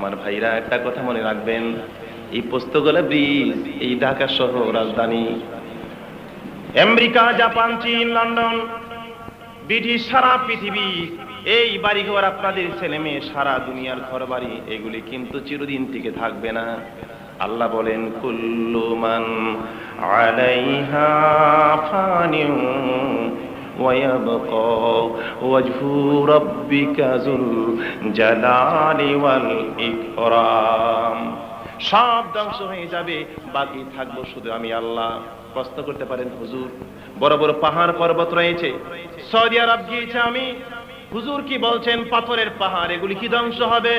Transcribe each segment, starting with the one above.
আমার ভাইরা, একটা কথা মনে রাখবেন, এই পোস্তগোলা ব্রিজ এই ঢাকা শহর, রাজধানী। আমেরিকা, জাপান, চীন, লন্ডন, ব্রিটিশ সারা পৃথিবী, এই বাড়িঘর আপনাদের ছেলে মেয়ে সারা দুনিয়ার ঘর বাড়ি এগুলি কিন্তু চিরদিন টিকে থাকবে না। আল্লাহ বলেন কুল্লুমান আলাইহা ফানিউ ويبقى وجه ربك ذو الجلال والإكرام সব ধ্বংস হয়ে যাবে বাকি থাকবো শুধু আমি আল্লাহ প্রশ্ন করতে পারেন হুজুর বড় বড় পাহাড় পর্বত রয়েছে সৌদি আরব গিয়েছে আমি হুজুর কি বলছেন পাথরের পাহাড় এগুলি কি ধ্বংস হবে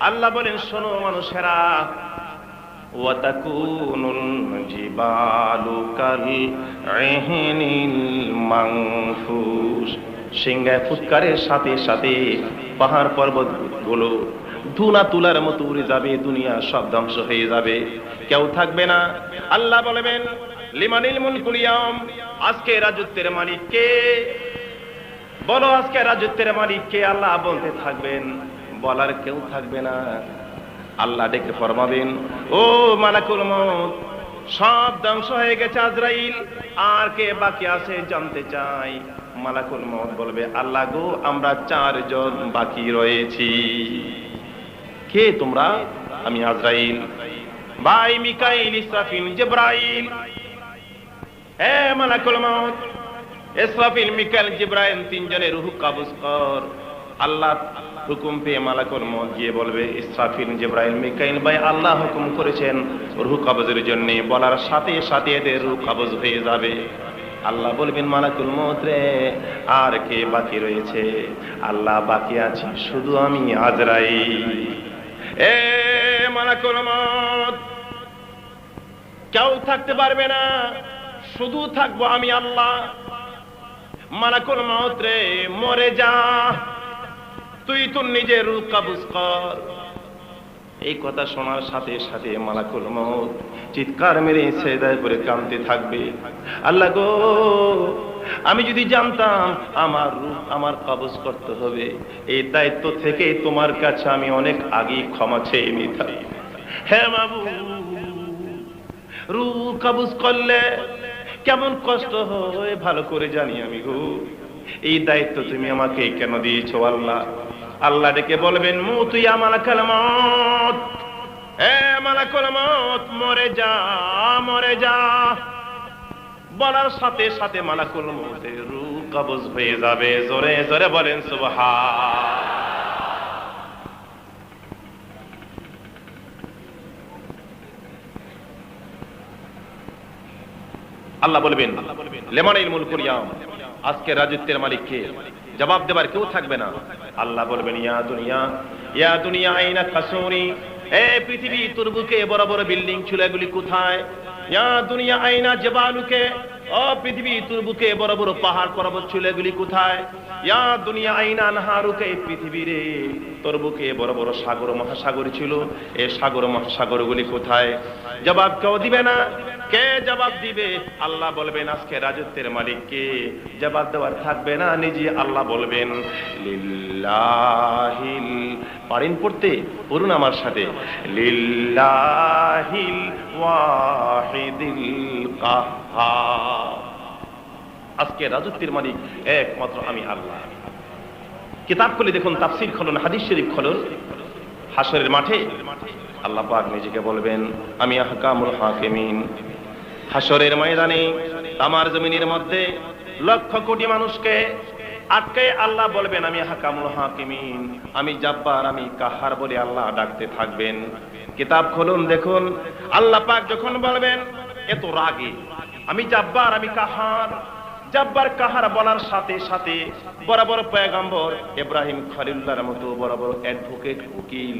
আল্লাহ বলেন শোনো মানুষেরা وتكون الجبال كالعهن المنفوش সিংহায় ফুৎকারের সাথে সাথে পাহাড় পর্বত গুলো ধুনা তুলার মতো উড়ে যাবে দুনিয়া সব ধ্বংস হয়ে যাবে কেউ থাকবে না আল্লাহ বলবেন লিমানিল মুলকুল ইয়াম আজকে রাজত্বের মালিক কে বলো আজকে রাজত্বের মালিক কে আল্লাহ বলতে থাকবেন বলার কেউ থাকবে না আল্লাহ ডেকে ফরমাবেন, ও মালাকুল মত সব ধ্বংস হয়ে গেছে আজরাইল, আর কে বাকি আছে জানতে চাই? মালাকুল মত বলবে, আল্লাহ গো, আমরা চারজন বাকি রয়েছি। কে তোমরা? আমি আজরাইল। ভাই মিকাইল, ইসরাফিল, জিব্রাইল। হে মালাকুল মত ইসরাফিল, মিকাইল, জিব্রাইল, তিনজনের রুহ কাবজ কর। আল্লাহ হুকুম পেয়ে মালাকুল মত গিয়ে বলবে, ইসরাফিল, জিব্রাইল, মিকাইল ভাই, আল্লাহ হুকুম করেছেন, রুহ কবজের জন্য। বলার সাথে সাথে এদের রুহ কবজ হয়ে যাবে। আল্লাহ বলবেন, মালাকুল মত রে, আর কে বাকি রয়েছে? আল্লাহ বাকি আছে শুধু আমি আজরাই এ মালাকুল মত কেউ থাকতে পারবে না, শুধু থাকব আমি আল্লাহ। মালাকুল মত রে, মরে যা। তুই তোর নিজের রূপ কাবুজ কর। এই কথা শোনার সাথে সাথে মালাকুল মত চিৎকার মেরে সেদায় করে কামতে থাকবে। আল্লাহ গো, আমি যদি জানতাম আমার রূপ আমার কাবজ করতে হবে, এই দায়িত্ব থেকে তোমার কাছে আমি অনেক আগেই ক্ষমা চেয়ে নিতাম। হ্যাঁ বাবু রু কাবুজ করলে কেমন কষ্ট হয় ভালো করে জানি আমি গো। এই দায়িত্ব তুমি আমাকে কেন দিয়েছ আল্লাহ? আল্লাহ ডেকে বলবেন বলার সাথে সাথে মালাকুল রু কবজ হয়ে যাবে। জোরে জোরে বলেন, সুবহান। আল্লাহ বলবেন লেমানিল মুলকুল ইয়াম আজকে রাজত্বের মালিক কে জবাব দেবার কেউ থাকবে না। আল্লাহ বলবেন, ইয়া দুনিয়া ইয়া দুনিয়া আইনা কাসুরি এ পৃথিবী, তোর বুকে বড় বড় বিল্ডিং ছিল, এগুলি কোথায়? ইয়া দুনিয়া আইনা জবালুকে। ও পৃথিবী, তোর বুকে বড় বড় পাহাড় পর্বত ছিল, এগুলি কোথায়? ইয়া দুনিয়া আইনা নাহারুকে পৃথিবী রে। তোর বুকে বড় বড় সাগর, মহাসাগর ছিল এই সাগর, মহাসাগরগুলি কোথায়? জবাব কেউ দিবে না। কে জবাব দিবে? আল্লাহ বলবেন, আজকে রাজত্বের মালিক কে? জবাব দেওয়ার থাকবে না, নিজে আল্লাহ বলবেন, লিল্লাহিল পারেন পড়তে, পড়ুন আমার সাথে, লিল্লাহিল ওয়াহিদিল কাহ্হার আজকে রাজত্বের মালিক একমাত্র আমি আল্লাহ। কিতাব খুলে দেখুন, তাফসির খলন, হাদিস শরীফ খলন। হাসরের মাঠে আল্লাহ পাক নিজেকে বলবেন, আমি আহকামুল হাকিমিন। হাসরের ময়দানে আমার জমিনের মধ্যে লক্ষ কোটি মানুষকে আটকে আল্লাহ বলবেন, আমি হাকামুল হাকিমিন, আমি জাব্বার, আমি কাহার বলে আল্লাহ ডাকতে থাকবেন। কিতাব খুলুন, দেখুন, আল্লাহ পাক যখন বলবেন এত রাগে, আমি জাব্বার, আমি কাহার জাব্বার কাহার বলার সাথে সাথে বড় পয়গাম্বর ইব্রাহিম খলিল্লাহর মতো বড় অ্যাডভোকেট উকিল,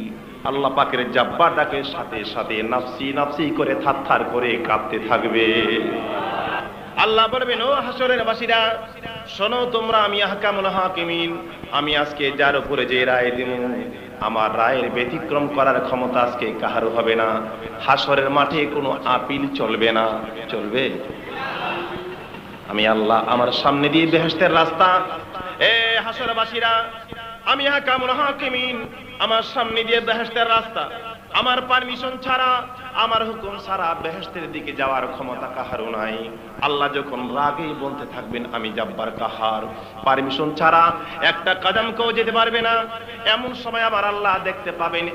আল্লাহ পাকের জাব্বার ডাকের সাথে সাথে নাফসি নাফসি করে থারথার করে কাঁপতে থাকবে। আল্লাহ বলবেন, ও হাসরের বাসীরা, শোনো তোমরা আমি আহকামুল হাকিমিন, আমি আজকে যার উপরে যে রায় দিব, আমার রায়ের ব্যতিক্রম করার ক্ষমতা আজকে কাহারও হবে না। হাসরের মাঠে কোনো আপিল চলবে না। চলবে? আমি আল্লাহ আমার সামনে দিয়ে বেহেস্তের রাস্তা। এ হাসরবাসীরা, আমি হাকামুল হাকিমিন, আমার সামনে দিয়ে বেহেস্তের রাস্তা। আমার পারমিশন ছাড়া, আমার হুকুম ছাড়া বেহেস্তের দিকে যাওয়ার ক্ষমতা কাহারও নাই। আল্লাহ যখন রাগেই বলতে থাকবেন, আমি যাব্বার কাহার। পারমিশন ছাড়া একটা কদম কেউ যেতে পারবে না। এমন সময় আবার আল্লাহ দেখতে পাবেন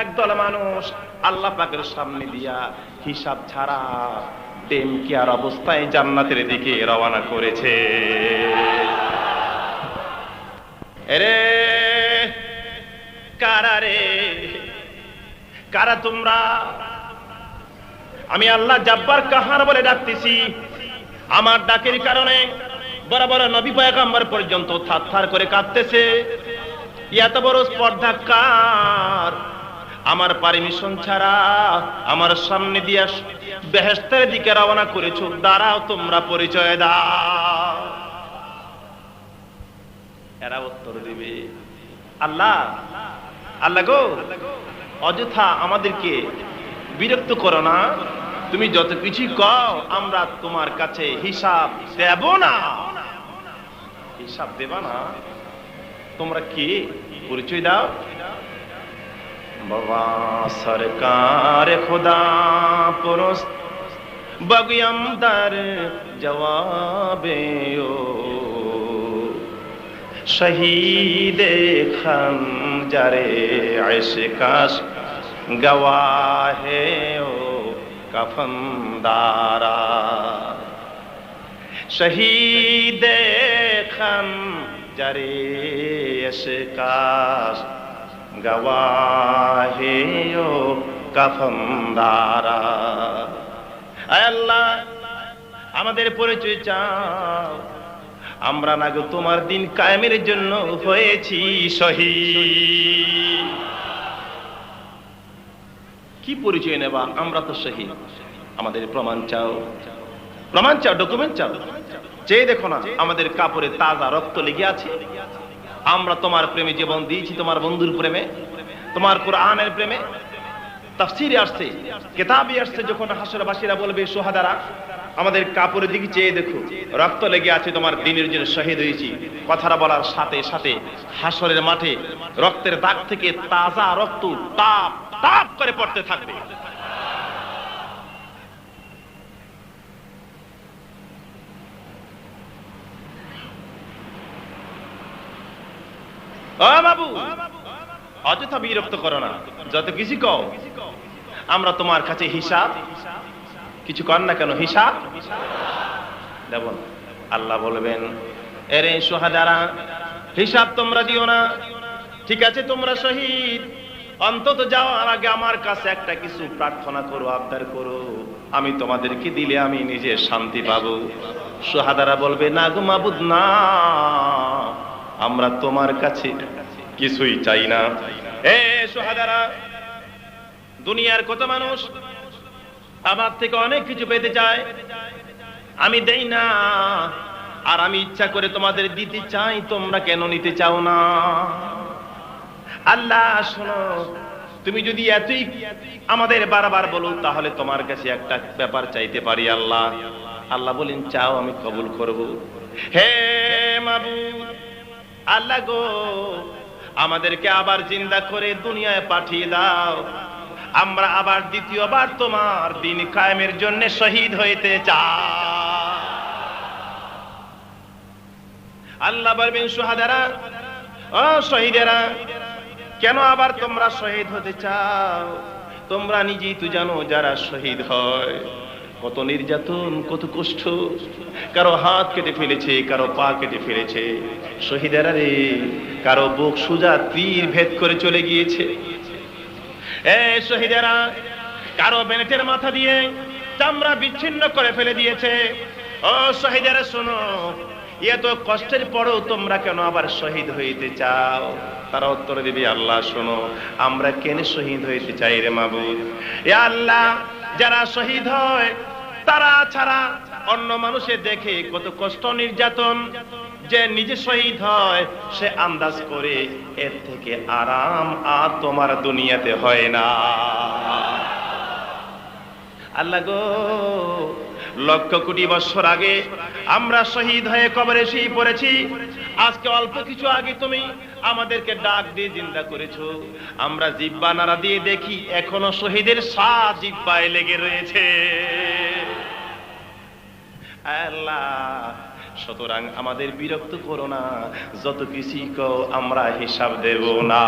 একদল মানুষ আল্লাহ পাকের সামনে দিয়া হিসাব ছাড়া টেম কেয়ার অবস্থায় জান্নাতের দিকে রওনা করেছে? এরে, কারা রে? কারা তোমরা? আমি আল্লাহ জাব্বার কাহার বলে ডাকতেছি। আমার ডাকের কারণে বড় বড় নবী পয়গাম্বর পর্যন্ত থার করে কাঁদতেছে। এত বড় স্পর্ধা কার আমার পারমিশন ছাড়া আমার সামনে দিয়া বেহেস্তের দিকে রওনা করেছ। দাঁড়াও, তোমরা পরিচয় দাও। এরা উত্তর দিবে। আল্লাহ আল্লাহ গো, অযথা আমাদেরকে বিরক্ত করো না। তুমি যত কিছু কও, আমরা তোমার কাছে হিসাব দেব না। হিসাব দেবা না? তোমরা কি পরিচয় দাও? বাবা সরকার খোদা পরস বগিয়াম দার জবাবে ও শহীদ খঞ্জরে আশকাশ গওয়াহে ও কফনদারা শহীদ খঞ্জরে আশকাশ গওয়াহে ও কফনদারা আল্লাহ, আমাদের পরিচয় চাও। আমরা না গো তোমার দিন কায়েমের জন্য হয়েছি শহীদ। কি পরিচয় নেবা? আমরা তো শহীদ। আমাদের প্রমাণ চাও। প্রমাণ চাও ডকুমেন্ট চাও? চেয়ে দেখো না, আমাদের কাপড়ে তাজা রক্ত লেগে আছে। আমরা তোমার প্রেমে জীবন দিয়েছি, তোমার বন্ধুর প্রেমে, তোমার কোরআনের প্রেমে। তাফসিরে আসছে, কেতাবে আসছে, যখন হাসরবাসীরা বলবে, সোহাদারা, আমাদের কাপড়ের দিকে চেয়ে দেখো, রক্ত লেগে আছে তোমার দিনের জন্য শহীদ হয়েছি। কথাটা বলার সাথে সাথে হাসরের মাঠে রক্তের দাগ থেকে তাজা রক্ত তাপ তাপ করে পড়তে থাকবে। অযথা বিরক্ত করো না। যত কিছু কও, আমরা তোমার কাছে হিসাব, কিছু কর না কেন, হিসাব? দেব আল্লাহ বলবেন, এরে সোহাদারা, হিসাব তোমরা দিও না। ঠিক আছে, তোমরা শহীদ। অন্তত যাওয়ার আগে আমার কাছে একটা কিছু প্রার্থনা করো, আবদার করো। আমি তোমাদেরকে দিলে আমি নিজে শান্তি পাবো। সোহাদারা বলবে, না গো মাবুদ, না। আমরা তোমার কাছে কিছুই চাই না। দুনিয়ার কত মানুষ আমার থেকে অনেক কিছু পেতে চায়, আমি দেই না। আর আমি ইচ্ছা করে তোমাদের দিতে চাই, তোমরা কেন নিতে চাও না? আল্লাহ, শোনো, তুমি যদি এতই আমাদের বারবার বলো, তাহলে তোমার কাছে একটা ব্যাপার চাইতে পারি আল্লাহ। আল্লাহ বলেন, চাও, আমি কবুল করব। হে মাবু আল্লাহ গো, আমাদেরকে আবার জিন্দা করে দুনিয়ায় পাঠিয়ে দাও। আমরা আবার দ্বিতীয়বার তোমার দিন কায়েমের জন্য শহীদ হইতে চাই। আল্লাহ বলবেন, সুহাদারা, ও শহীদেরা, কেন আবার তোমরা শহীদ হতে চাও? তোমরা নিজেই তো জানো যারা শহীদ হয়। কত নির্যাতন, কত কষ্ট। কারও হাত কেটে ফেলেছে, কারও পা কেটে ফেলেছে। শহীদেরা রে, কারও বুক সুজা তীর ভেদ করে চলে গিয়েছে। এ শহীদেরা, কারও বেনেটের মাথা দিয়ে চামড়া বিচ্ছিন্ন করে ফেলে দিয়েছে। ও শহীদেরা, শোনো, এত কষ্টের পরেও তোমরা কেন আবার শহীদ হইতে চাও? তারা উত্তর দিবি আল্লাহ, শোনো, আমরা কেন শহীদ হইতে চাই রে মাবুদ? এ আল্লাহ যারা শহীদ হয়, তারা ছাড়া অন্য মানুষে দেখে কত কষ্ট নির্যাতন। যে নিজে শহীদ হয়, সে আন্দাজ করে এর থেকে আরাম আর তোমার দুনিয়াতে হয় না। আল্লাহ গো, লক্ষ কোটি বছর আগে আমরা শহীদ হয়ে কবরে শুয়ে পড়েছি। আজকে অল্প কিছু আগে তুমি আমাদেরকে ডাক দিয়ে জিন্দা করেছ। আমরা জিব্বা নাড়া দিয়ে দেখি এখনও শহীদের সা জিব্বায় লেগে রয়েছে। আল্লাহ, সুতরাং আমাদের বিরক্ত করো না, যত কিছুই কো আমরা হিসাব দেব না।